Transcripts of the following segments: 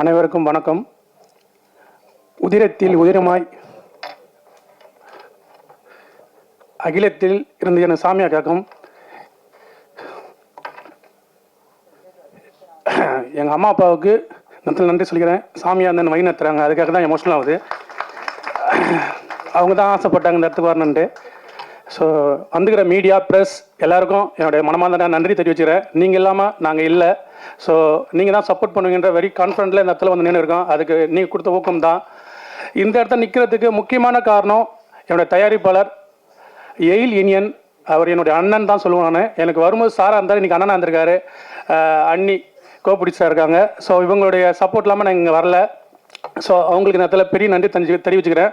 அனைவருக்கும் வணக்கம். உதிரத்தில் உதிரமாய் அகிலத்தில் இருந்து என சாமியா காக்கும்? எங்கள் அம்மா அப்பாவுக்கு நத்தில் நன்றி சொல்லிக்கிறேன். சாமியா அந்த வழி நடத்துகிறாங்க அதுக்காக தான் எமோஷனல் ஆகுது. அவங்க தான் ஆசைப்பட்டாங்க இந்த இடத்துக்கு வரணுன்ட்டு ஸோ வந்துக்கிற மீடியா ப்ரெஸ் எல்லாருக்கும் என்னுடைய மனமார்ந்த நன்றி தெரிவிச்சுக்கிறேன். நீங்கள் இல்லாமல் நாங்கள் இல்லை. ஸோ நீங்கள் தான் சப்போர்ட் பண்ணுவீங்கன்ற வெரி கான்ஃபிடென்ட்டில் இந்த இடத்துல வந்து நின்று இருக்கோம். அதுக்கு நீங்கள் கொடுத்த ஊக்கம் தான். இந்த இடத்துல நிற்கிறதுக்கு முக்கியமான காரணம் என்னுடைய தயாரிப்பாளர் எயில் இனியன் அவர் என்னுடைய அண்ணன் தான் சொல்லுவேன் நான். எனக்கு வரும்போது சாராக இருந்தார் இன்றைக்கி அண்ணனாக இருந்திருக்காரு. அண்ணி கோபிடி சார் இருக்காங்க. ஸோ இவங்களுடைய சப்போர்ட் இல்லாமல் நான் இங்கே வரல. ஸோ அவங்களுக்கு இந்த இடத்துல பெரிய நன்றி தெரிஞ்சு தெரிவிச்சுக்கிறேன்.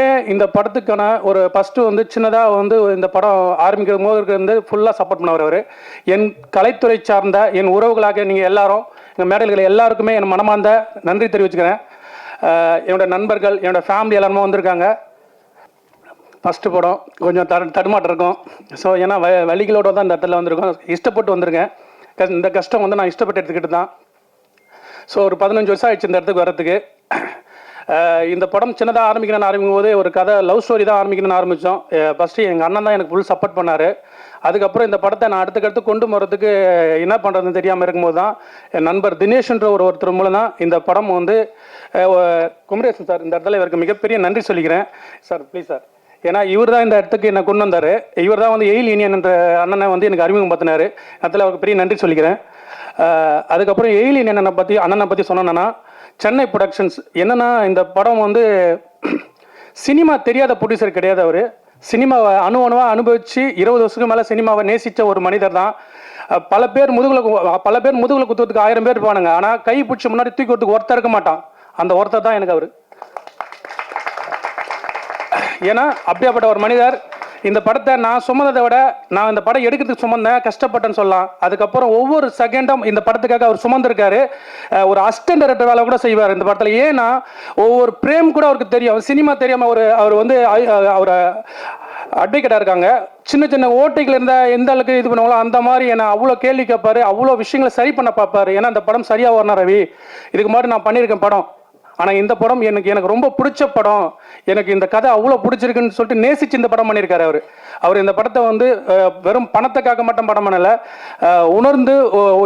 ஏன் இந்த படத்துக்கான ஒரு ஃபஸ்ட்டு வந்து சின்னதாக வந்து இந்த படம் ஆரம்பிக்கிற போது வந்து ஃபுல்லாக சப்போர்ட் பண்ணவர் அவர். என் கலைத்துறை சார்ந்த என் உறவுகளாக நீங்கள் எல்லாரும் எங்கள் மேடல்களை எல்லாருக்குமே என் மனமார்ந்த நன்றி தெரிவிச்சுக்கிறேன். என்னோடய என்னோட நண்பர்கள் என்னோட ஃபேமிலி எல்லாருமே வந்திருக்காங்க. ஃபஸ்ட்டு படம் கொஞ்சம் தடு தடுமாட்டம் இருக்கும். ஸோ ஏன்னா வ வழிகளோட தான் இந்த இடத்துல வந்திருக்கோம். இஷ்டப்பட்டு வந்திருக்கேன். இந்த கஷ்டம் வந்து நான் இஷ்டப்பட்டு எடுத்துக்கிட்டு தான். ஸோ ஒரு பதினஞ்சு வருஷம் ஆயிடுச்சு இந்த இடத்துக்கு வரத்துக்கு இந்த படம் சின்னதாக ஆரம்பிக்கணும்னு ஆரம்பிக்கும் போது ஒரு கதை லவ் ஸ்டோரி தான் ஆரம்பிக்கணும்னு ஆரம்பித்தோம் ஃபஸ்ட்டு எங்கள் அண்ணன் தான் எனக்கு ஃபுல் சப்போர்ட் பண்ணார். அதுக்கப்புறம் இந்த படத்தை நான் அடுத்துக்கடுத்து கொண்டு போகிறதுக்கு என்ன பண்ணுறதுன்னு தெரியாமல் இருக்கும்போது தான் என் நண்பர் தினேஷ்ன்ற ஒரு ஒருத்தர் மூலம் தான் இந்த படம் வந்து குமரேசன் சார் இந்த இடத்துல இவருக்கு மிகப்பெரிய நன்றி சொல்லிக்கிறேன். Sir please sir. ஏன்னா இவர் தான் இந்த இடத்துக்கு என்னை கொண்டு வந்தார். இவர் தான் வந்து எயில் யூனியன் என்ற அண்ணனை வந்து எனக்கு அறிமுகம் பார்த்தினாரு அதில் அவருக்கு பெரிய நன்றி சொல்லிக்கிறேன். அதுக்கப்புறம் எயில் யூனியன் அண்ணனை பற்றி அண்ணனை பற்றி சொன்னேன்னா சென்னை ப்ரொடக்ஷன்ஸ் என்னென்னா இந்த படம் வந்து சினிமா தெரியாத ப்ரொடியூசர் கிடையாது அவர். சினிமாவை அணு அணுவாக அனுபவித்து இருபது வருஷத்துக்கு மேலே சினிமாவை நேசித்த ஒரு மனிதர் தான். பல பேர் முதுகில் பல பேர் முதுகில் குத்துறதுக்கு ஆயிரம் பேர் இருப்பானுங்க. ஆனால் கை பிடிச்சி முன்னாடி தூக்கி வரதுக்கு ஒருத்தர் இருக்க மாட்டான். அந்த ஒருத்தர் தான் எனக்கு அவர். ஏன்னா அப்படியாப்பட்ட ஒரு மனிதர். இந்த படத்தை நான் சுமந்ததை விட நான் இந்த படம் எடுக்கிறதுக்கு சுமந்தேன் கஷ்டப்பட்டேன்னு சொல்லலாம். அதுக்கப்புறம் ஒவ்வொரு செகண்டும் இந்த படத்துக்காக அவர் சுமந்திருக்காரு. ஒரு அஸ்டன் டைரக்டர் வேலை கூட செய்வார் இந்த படத்தில். ஏன்னா ஒவ்வொரு பிரேம் கூட அவருக்கு தெரியும். சினிமா தெரியாமல் அவர் அவர் வந்து அவர் அவரை அட்வொகேட்டாக இருக்காங்க. சின்ன சின்ன ஓட்டைகள் இருந்தால் எந்த அளவுக்கு இது பண்ணுவாங்களோ அந்த மாதிரி என்னை அவ்வளோ கேள்வி கேட்பாரு. அவ்வளோ விஷயங்களை சரி பண்ண பார்ப்பாரு. ஏன்னா அந்த படம் சரியாக வரணும் ரவி. இதுக்கு முன்னாடி நான் பண்ணியிருக்கேன் படம். ஆனால் இந்த படம் எனக்கு எனக்கு ரொம்ப பிடிச்ச படம். எனக்கு இந்த கதை அவ்வளோ பிடிச்சிருக்குன்னு சொல்லிட்டு நேசிச்சு இந்த படம் பண்ணியிருக்காரு அவர். அவர் இந்த படத்தை வந்து வெறும் பணத்துக்காக மட்டும் படம் பண்ணலை உணர்ந்து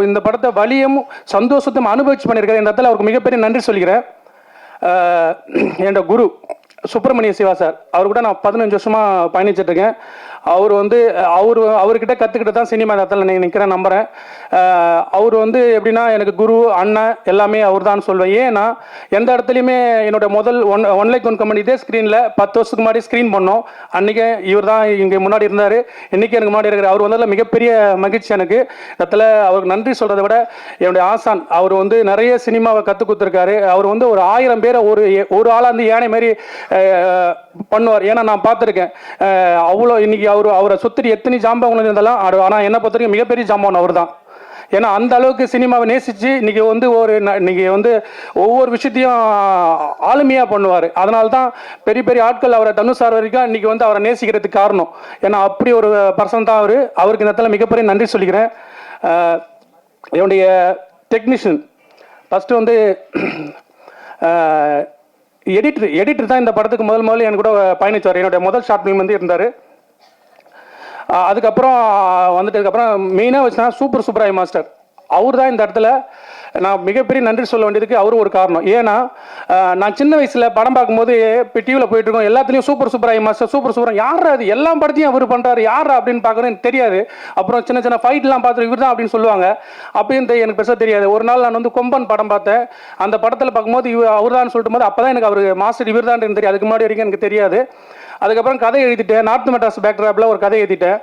இந்த படத்தை வலியும் சந்தோஷத்தையும் அனுபவிச்சு பண்ணியிருக்காரு. இந்த இடத்துல அவருக்கு மிகப்பெரிய நன்றி சொல்கிறேன் அஹ், என்னோட குரு சுப்பிரமணிய சிவா சார் அவர் கூட நான் பதினஞ்சு வருஷமாக பயணிச்சிட்ருக்கேன் அவர் வந்து அவர் அவர்கிட்ட கற்றுக்கிட்டு தான் சினிமா இடத்துல நீங்கள் நிற்கிறேன் நம்புகிறேன் அவர் வந்து எப்படின்னா எனக்கு குரு அண்ணன் எல்லாமே அவர் தான் சொல்வேன். ஏன்னா எந்த இடத்துலையுமே என்னோட முதல் one one like one company இதே ஸ்க்ரீனில் பத்து வருஷத்துக்கு முன்னாடி ஸ்க்ரீன் பண்ணோம். அன்றைக்கே இவர் தான் இங்கே முன்னாடி இருந்தார். இன்றைக்கி எனக்கு முன்னாடி இருக்கிற அவர் வந்ததில் மிகப்பெரிய மகிழ்ச்சி எனக்கு. இடத்துல அவருக்கு நன்றி சொல்கிறத விட என்னுடைய ஆசான் அவர் வந்து நிறைய சினிமாவை கற்றுக் கொடுத்துருக்காரு. அவர் வந்து ஒரு ஆயிரம் பேரை ஒரு ஒரு ஆளாக வந்து யானை மாதிரி பண்ணுவார். ஏன்னா நான் பார்த்துருக்கேன். அவ்வளோ இன்னைக்கு அவர் அவரை சுற்றி எத்தனை ஜாம்பவங்கள் இருந்தாலும் ஆனால் என்னை பொறுத்த வரைக்கும் மிகப்பெரிய ஜாம்பவன் அவர் தான் ஏன்னா அந்த அளவுக்கு சினிமாவை நேசித்து இன்றைக்கி வந்து ஒரு ந- இன்னைக்கு வந்து ஒவ்வொரு விஷயத்தையும் ஆளுமையாக பண்ணுவார். அதனால தான் பெரிய பெரிய ஆட்கள் அவரை தனுஷ் சார் வரைக்கும் இன்றைக்கி வந்து அவரை நேசிக்கிறதுக்கு காரணம். ஏன்னா அப்படி ஒரு பர்சன் தான் அவர். அவருக்கு இந்த இடத்துல மிகப்பெரிய நன்றி சொல்லிக்கிறேன். என்னுடைய டெக்னீஷியன் ஃபஸ்ட்டு வந்து எடிட்டர் எடிட்டர் தான் இந்த படத்துக்கு முதல் முதல்ல என் கூட பயணிச்சார். என்னுடைய முதல் ஷார்ட் ஃபிலிம் வந்து இருந்தார். அதுக்கப்புறம் வந்துட்டதுக்கப்புறம் மெயினாக வச்சுனா சூப்பர் சுப்ராய் மாஸ்டர் அவர் தான் இந்த இடத்துல நான் மிகப்பெரிய நன்றி சொல்ல வேண்டியதுக்கு அவரும் ஒரு காரணம். ஏன்னா நான் சின்ன வயசில் படம் பார்க்கும்போது இப்போ டிவியில் போயிட்டு இருக்கோம் எல்லாத்துலேயும் சூப்பர் சூப்பராய் மாஸ்டர் சூப்பர் சூப்பர் யார் அது எல்லா படத்தையும் அவர் பண்ணுறாரு யார் அப்படின்னு பார்க்குறது எனக்கு தெரியாது. அப்புறம் சின்ன சின்ன ஃபைட்லாம் பார்த்துட்டு இவர் தான் அப்படின்னு சொல்லுவாங்க. அப்படின்னு எனக்கு பெருசாக தெரியாது. ஒரு நாள் நான் வந்து கொம்பன் படம் பார்த்தேன். அந்த படத்தில் பார்க்கும்போது இவர் அவர் தான் சொல்லிட்டு போது அப்போ தான் எனக்கு அவர் மாஸ்டர் இவர் தான் தெரியும். அதுக்கு முன்னாடி வரைக்கும் எனக்கு தெரியாது. அதுக்கப்புறம் கதை எழுதிட்டேன். நார்த் மெட்ராஸ் பேக்ட்ராப்பில் ஒரு கதை எழுதிட்டேன்.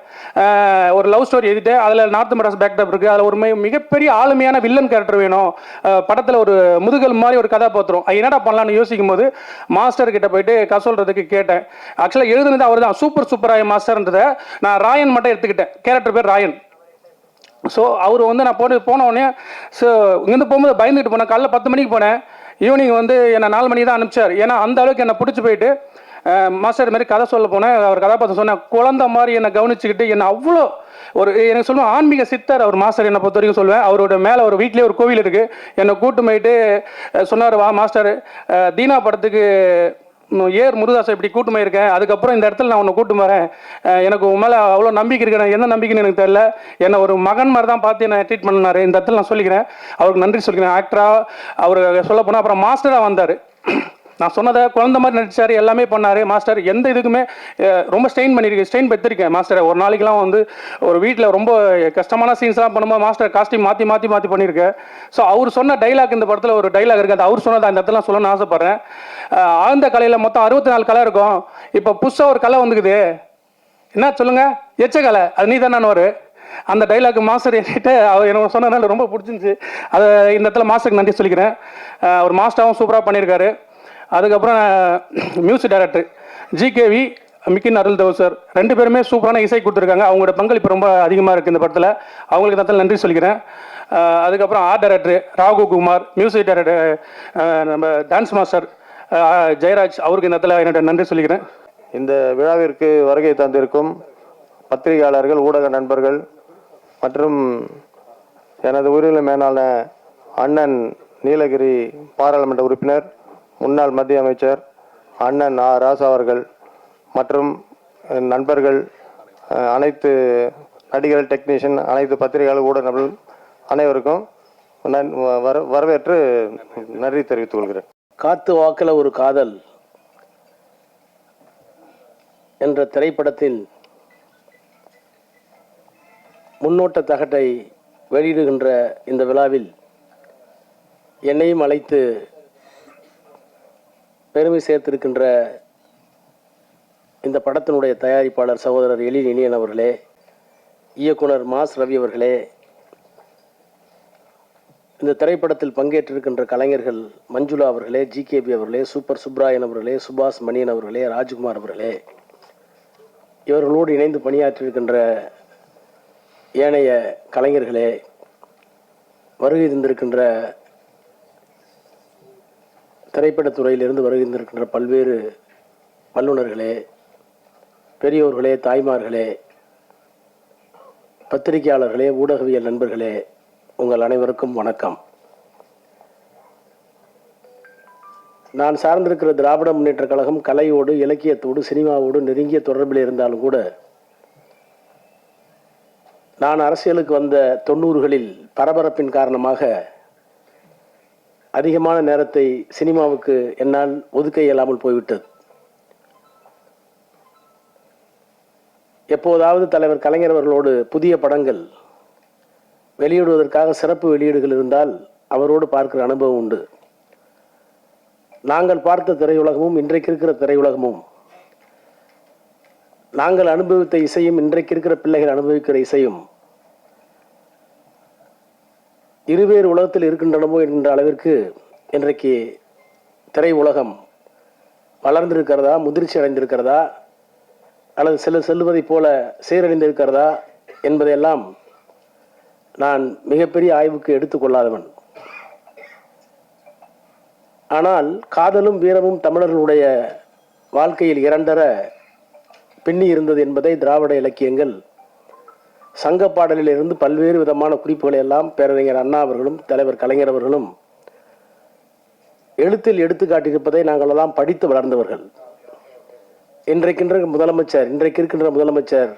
ஒரு லவ் ஸ்டோரி எழுதிட்டேன். அதில் நார்த் மெட்ராஸ் பேக்ட்ராப் இருக்குது அதில் ஒரு மிகப்பெரிய ஆளுமையான வில்லன் கேரக்டர் வேணும். படத்தில் ஒரு முதுகல் மாதிரி ஒரு கதாபாத்திரம். என்னடா பண்ணலாம்னு யோசிக்கும் போது மாஸ்டர் கிட்ட போயிட்டு கதை சொல்கிறதுக்கு கேட்டேன். ஆக்சுவலாக எழுதுனது அவர் தான் சூப்பர் சூப்பராய மாஸ்டர்ன்றதை நான் ராயன் மட்டும் எடுத்துக்கிட்டேன். கேரக்டர் பேர் ராயன் ஸோ அவர் வந்து நான் போன போன உடனே ஸோ இங்கேருந்து போகும்போது பயந்துக்கிட்டு போனேன். காலைல பத்து மணிக்கு போனேன். ஈவினிங் வந்து என்னை நாலு மணிக்கு தான் அனுப்பிச்சார். ஏன்னா அந்த அளவுக்கு என்னை பிடிச்சி போயிட்டு மாஸ்டர் மாதிரி கதை சொல்ல போனேன் அவர் கதாபாத்திரம் சொன்னேன் குழந்தை மாதிரி என்னை கவனிச்சுக்கிட்டு என்னை அவ்வளோ ஒரு எனக்கு சொல்லுவேன் ஆன்மீக சித்தர் அவர் மாஸ்டர் என்னை பொறுத்த வரைக்கும் சொல்லுவேன். அவரோட மேலே ஒரு வீட்லேயே ஒரு கோவில் இருக்குது என்னை கூட்டு போயிட்டு சொன்னார் வா மாஸ்டர் தீனா படத்துக்கு ஏர் முருதாசை இப்படி கூட்டு போயிருக்கேன். அதுக்கப்புறம் இந்த இடத்துல நான் உன்னை கூட்டு வரேன். எனக்கு உன் மேலே அவ்வளோ நம்பிக்கை இருக்கு. நான் என்ன நம்பிக்கைன்னு எனக்கு தெரியல. என்னை ஒரு மகன் மாதிரி தான் பார்த்து என்னை ட்ரீட் பண்ணார். இந்த இடத்துல நான் சொல்லிக்கிறேன். அவருக்கு நன்றி சொல்லிக்கிறேன். ஆக்டராக அவர் சொல்ல போனால் அப்புறம் மாஸ்டராக வந்தார். நான் சொன்னதை குழந்த மாதிரி நடிச்சார் எல்லாமே பண்ணார். மாஸ்டர் எந்த இதுக்குமே ரொம்ப ஸ்ட்ரெயின் பண்ணியிருக்கேன் ஸ்ட்ரெயின் பெற்றிருக்கேன் மாஸ்டர். ஒரு நாளைக்கெல்லாம் வந்து ஒரு வீட்டில் ரொம்ப கஷ்டமான சீன்ஸ்லாம் பண்ணும்போது மாஸ்டர் காஸ்டியூம் மாற்றி மாற்றி மாற்றி பண்ணியிருக்கேன் ஸோ அவர் சொன்ன டைலாக் இந்த படத்தில் ஒரு டைலாக் இருக்குது அது அவர் சொன்னதை அந்த இடத்துல சொல்லணும்னு ஆசைப்பட்றேன். ஆழ்ந்த கலையில் மொத்தம் அறுபத்தி நாலு கலை இருக்கும். இப்போ புதுசாக ஒரு கலை வந்துக்குது. என்ன சொல்லுங்கள் எச்ச கலை அது நீ தானே வரும் அந்த டைலாக் மாஸ்டர் என்கிட்ட அவர் எனக்கு சொன்னதுனால ரொம்ப பிடிச்சிருந்துச்சு. அதை இந்த இடத்துல மாஸ்டருக்கு நன்றி சொல்லிக்கிறேன். அவர் ஒரு சூப்பராக பண்ணியிருக்காரு அதுக்கப்புறம் music director GKV Mickin Arul Dev sir ரெண்டு பேருமே சூப்பரான இசை கொடுத்துருக்காங்க. அவங்களோட பங்களிப்பு ரொம்ப அதிகமாக இருக்குது இந்த படத்தில். அவங்களுக்கு இந்த நன்றி சொல்லிக்கிறேன். அதுக்கப்புறம் art director Raghu Kumar music director நம்ம டான்ஸ் மாஸ்டர் ஜெயராஜ் அவருக்கு இந்த இடத்துல என்னோட நன்றி சொல்லிக்கிறேன். இந்த விழாவிற்கு வருகை தந்திருக்கும் பத்திரிகையாளர்கள் ஊடக நண்பர்கள் மற்றும் எனது உயிரிழந்த மேலான அண்ணன் நீலகிரி பாராளுமன்ற உறுப்பினர் முன்னாள் மத்திய அமைச்சர் அண்ணன் ஆ. ராசா அவர்கள் மற்றும் நண்பர்கள் அனைத்து நடிகர்கள் டெக்னீஷியன் அனைத்து பத்திரிகையாளர் ஊடகங்கள் அனைவருக்கும் நன் வர வரவேற்று நன்றி தெரிவித்துக் கொள்கிறேன். காத்து வாக்கில் ஒரு காதல் என்ற திரைப்படத்தின் முன்னோட்ட தகட்டை வெளியிடுகின்ற இந்த விழாவில் என்னையும் அழைத்து பெருமை சேர்த்திருக்கின்ற இந்த படத்தினுடைய தயாரிப்பாளர் சகோதரர் எழில் இனியன் அவர்களே இயக்குனர் மாஸ் ரவி அவர்களே இந்த திரைப்படத்தில் பங்கேற்றிருக்கின்ற கலைஞர்கள் மஞ்சுளா அவர்களே ஜிகேபி அவர்களே சூப்பர் சுப்ராயன் அவர்களே சுபாஷ் மணியன் அவர்களே ராஜ்குமார் அவர்களே இவர்களோடு இணைந்து பணியாற்றியிருக்கின்ற ஏனைய கலைஞர்களே வருகை தந்திருக்கின்ற திரைப்படத்துறையிலிருந்து துறையிலிருந்து பல்வேறு வல்லுநர்களே பெரியோர்களே தாய்மார்களே பத்திரிகையாளர்களே ஊடகவியல் நண்பர்களே உங்கள் அனைவருக்கும் வணக்கம். நான் சார்ந்திருக்கிற திராவிட முன்னேற்ற கழகம் கலையோடு இலக்கியத்தோடு சினிமாவோடு நெருங்கிய தொடர்பில் இருந்தாலும் கூட நான் அரசியலுக்கு வந்த தொண்ணூறுகளில் பரபரப்பின் காரணமாக அதிகமான நேரத்தை சினிமாவுக்கு என்னால் ஒதுக்க இயலாமல் போய்விட்டது. எப்போதாவது தலைவர் கலைஞர் அவர்களோடு புதிய படங்கள் வெளியிடுவதற்காக சிறப்பு வெளியீடுகள் இருந்தால் அவரோடு பார்க்கிற அனுபவம் உண்டு. நாங்கள் பார்த்த திரையுலகமும் இன்றைக்கு இருக்கிற திரையுலகமும் நாங்கள் அனுபவித்த இசையும் இன்றைக்கு இருக்கிற பிள்ளைகள் அனுபவிக்கிற இசையும் இருவேறு உலகத்தில் இருக்கின்றனமோ என்கின்ற அளவிற்கு இன்றைக்கு திரை உலகம் வளர்ந்திருக்கிறதா முதிர்ச்சி அடைந்திருக்கிறதா அல்லது சில செல்வதைப் போல சீரழிந்திருக்கிறதா என்பதையெல்லாம் நான் மிகப்பெரிய ஆய்வுக்கு எடுத்துக்கொள்ளாதவன் ஆனால் காதலும் வீரமும் தமிழர்களுடைய வாழ்க்கையில் இரண்டர பின்னி இருந்தது என்பதை திராவிட இலக்கியங்கள் சங்க பாடலிலிருந்து பல்வேறு விதமான குறிப்புகளை எல்லாம் பேரறிஞர் அண்ணா அவர்களும் தலைவர் கலைஞர் அவர்களும் எழுத்தில் எடுத்து காட்டியிருப்பதை நாங்கள் எல்லாம் படித்து வளர்ந்தவர்கள். இன்றைக்கின்ற முதலமைச்சர் இன்றைக்கு இருக்கின்ற முதலமைச்சர்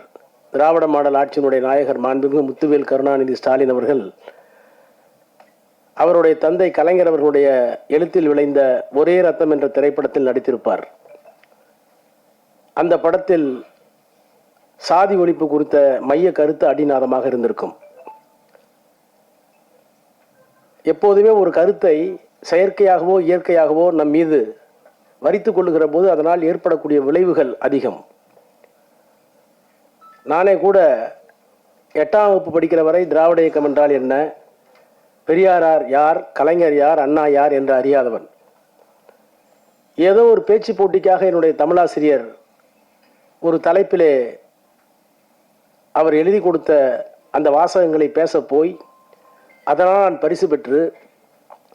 திராவிட மாடல் ஆட்சியினுடைய நாயகர் மாண்புமிகு முத்துவேல் கருணாநிதி ஸ்டாலின் அவர்கள் அவருடைய தந்தை கலைஞர் அவர்களுடைய எழுத்தில் விளைந்த ஒரே ரத்தம் என்ற திரைப்படத்தில் நடித்திருப்பார். அந்த படத்தில் சாதி ஒழிப்பு குறித்த மைய கருத்து அடிநாதமாக இருந்திருக்கும். எப்போதுமே ஒரு கருத்தை செயற்கையாகவோ இயற்கையாகவோ நம் மீது வரித்து கொள்ளுகிற போது அதனால் ஏற்படக்கூடிய விளைவுகள் அதிகம். நானே கூட எட்டாம் வகுப்பு படிக்கிற வரை திராவிட இயக்கம் என்றால் என்ன? பெரியாரார் யார் கலைஞர் யார் அண்ணா யார் என்று அறியாதவன். ஏதோ ஒரு பேச்சு போட்டிக்காக என்னுடைய தமிழாசிரியர் ஒரு தலைப்பிலே அவர் எழுதி கொடுத்த அந்த வாசகங்களை பேச போய் அதனால் நான் பரிசு பெற்று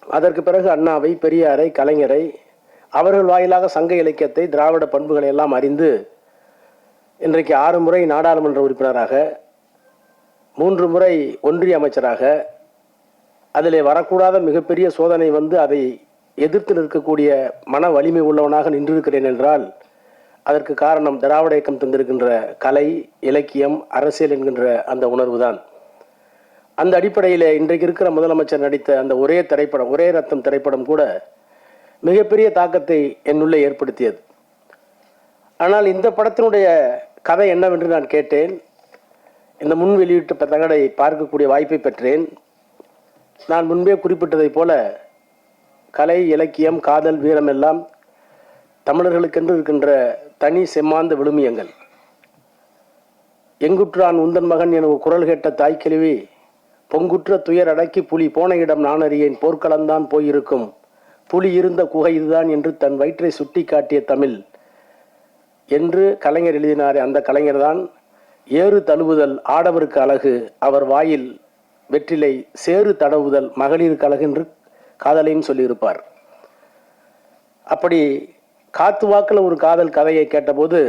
அதற்கு பிறகு அண்ணாவை பெரியாரை கலைஞரை அவர்கள் வாயிலாக சங்க இலக்கியத்தை திராவிட பண்புகளை எல்லாம் அறிந்து இன்றைக்கு ஆறு முறை நாடாளுமன்ற உறுப்பினராக மூன்று முறை ஒன்றிய அமைச்சராக அதிலே வரக்கூடாத மிகப்பெரிய சோதனை வந்து அதை எதிர்த்து நிற்கக்கூடிய மன வலிமை உள்ளவனாக நின்றிருக்கிறேன் என்றால் அதற்கு காரணம் திராவிட இயக்கம் தந்திருக்கின்ற கலை இலக்கியம் அரசியல் என்கின்ற அந்த உணர்வுதான். அந்த அடிப்படையில் இன்றைக்கு இருக்கிற முதலமைச்சர் நடித்த அந்த ஒரே திரைப்படம் ஒரே ரத்தம் திரைப்படம் கூட மிகப்பெரிய தாக்கத்தை என்னுள்ளே ஏற்படுத்தியது. ஆனால் இந்த படத்தினுடைய கதை என்னவென்று நான் கேட்டேன். இந்த முன் வெளியிட்ட தகடை பார்க்கக்கூடிய வாய்ப்பை பெற்றேன். நான் முன்பே குறிப்பிட்டதைப் போல கலை இலக்கியம் காதல் வீரம் எல்லாம் தமிழர்களுக்கென்று இருக்கின்ற தனி செம்மாந்த விழுமியங்கள். எங்குற்றான் உந்தன் மகன் என குரல் கேட்ட தாய்க்கிழவி பொங்குற்ற துயர் அடக்கி புலி போன இடம் நான் அறியேன் போர்க்களம்தான் போயிருக்கும். புலி இருந்த குகை இதுதான் என்று தன் வயிற்றை சுட்டி காட்டிய தமிழ். என்று கலைஞர் எழுதினார் அந்த கலைஞர்தான் ஏறு தழுவுதல் ஆடவருக்கு அழகு அவர் வாயில் வெற்றிலை சேறு தடவுதல் மகளிருக்கு அழகு என்று காதலையும் சொல்லியிருப்பார். அப்படி காத்து வாக்கில் ஒரு காதல் கதையை கேட்டபோது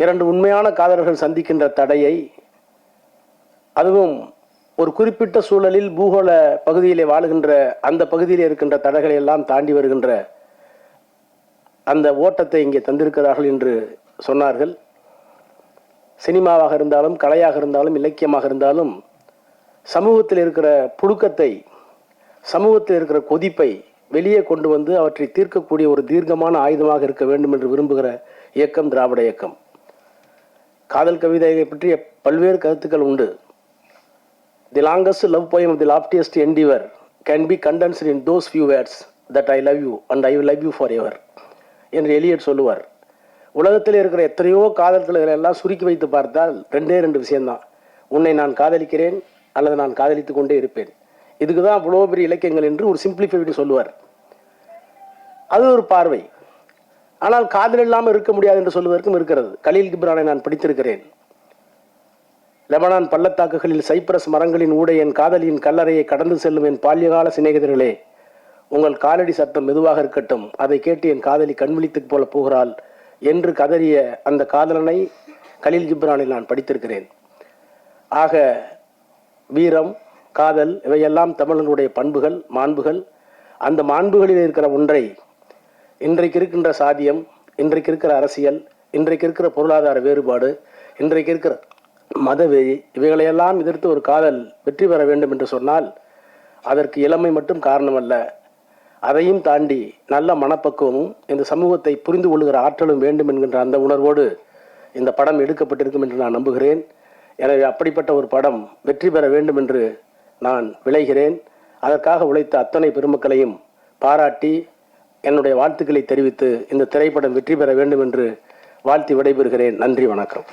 இரண்டு உண்மையான காதலர்கள் சந்திக்கின்ற தடையை அதுவும் ஒரு குறிப்பிட்ட சூழலில் பூகோள பகுதியிலே வாழுகின்ற அந்த பகுதியில் இருக்கின்ற தடைகளை எல்லாம் தாண்டி வருகின்ற அந்த ஓட்டத்தை இங்கே தந்திருக்கிறார்கள் என்று சொன்னார்கள். சினிமாவாக இருந்தாலும் கலையாக இருந்தாலும் இலக்கியமாக இருந்தாலும் சமூகத்தில் இருக்கிற புழுக்கத்தை சமூகத்தில் இருக்கிற கொதிப்பை வெளியே கொண்டு வந்து அவற்றை தீர்க்கக்கூடிய ஒரு தீர்க்கமான ஆயுதமாக இருக்க வேண்டும் என்று விரும்புகிற இயக்கம் திராவிட இயக்கம். காதல் கவிதையை பற்றிய பல்வேறு கருத்துக்கள் உண்டு. The longest love poem the loftiest endeavour can be condensed in those few words that I love you and I love you forever என்று எலியட் சொல்லுவார். உலகத்தில் இருக்கிற எத்தனையோ காதல்களை எல்லாம் சுருக்கி வைத்து பார்த்தால் ரெண்டே ரெண்டு விஷயம்தான். உன்னை நான் காதலிக்கிறேன் அல்லது நான் காதலித்து கொண்டே இருப்பேன். இதுக்கு தான் அவ்வளோ பெரிய இலக்கியங்கள் என்று ஒரு சிம்பிளிஃபைடு சொல்லுவார். அது ஒரு பார்வை. ஆனால் காதல் இல்லாமல் இருக்க முடியாது என்று சொல்வதற்கும் இருக்கிறது. கலீல் கிப்ரானை நான் படித்திருக்கிறேன். லெபனான் பள்ளத்தாக்குகளில் சைப்ரஸ் மரங்களின் ஊடே என் காதலியின் கல்லறையை கடந்து செல்லும் என் பால்யகால சிநேகிதர்களே உங்கள் காலடி சத்தம் மெதுவாக இருக்கட்டும். அதை கேட்டு என் காதலி கண்விழித்து போல போகிறாள் என்று கதறிய அந்த காதலனை கலீல் கிப்ரானில் நான் படித்திருக்கிறேன். ஆக வீரம் காதல் இவையெல்லாம் தமிழர்களுடைய பண்புகள் மாண்புகள். அந்த மாண்புகளில் இருக்கிற ஒன்றை இன்றைக்கு இருக்கின்ற சாதியம் இன்றைக்கு இருக்கிற அரசியல் இன்றைக்கு இருக்கிற பொருளாதார வேறுபாடு இன்றைக்கு இருக்கிற மதவெறி இவைகளையெல்லாம் எதிர்த்து ஒரு காதல் வெற்றி பெற வேண்டும் என்று சொன்னால் அதற்கு இளமை மட்டும் காரணமல்ல. அதையும் தாண்டி நல்ல மனப்பக்குவமும் இந்த சமூகத்தை புரிந்து கொள்கிற ஆற்றலும் வேண்டும் என்கின்ற அந்த உணர்வோடு இந்த படம் எடுக்கப்பட்டிருக்கும் என்று நான் நம்புகிறேன். எனவே அப்படிப்பட்ட ஒரு படம் வெற்றி பெற வேண்டும் என்று நான் விளைகிறேன். அதற்காக உழைத்த அத்தனை பெருமக்களையும் பாராட்டி என்னுடைய வாழ்த்துக்களை தெரிவித்து இந்த திரைப்படம் வெற்றி பெற வேண்டும் என்று வாழ்த்தி விடைபெறுகிறேன். நன்றி வணக்கம்.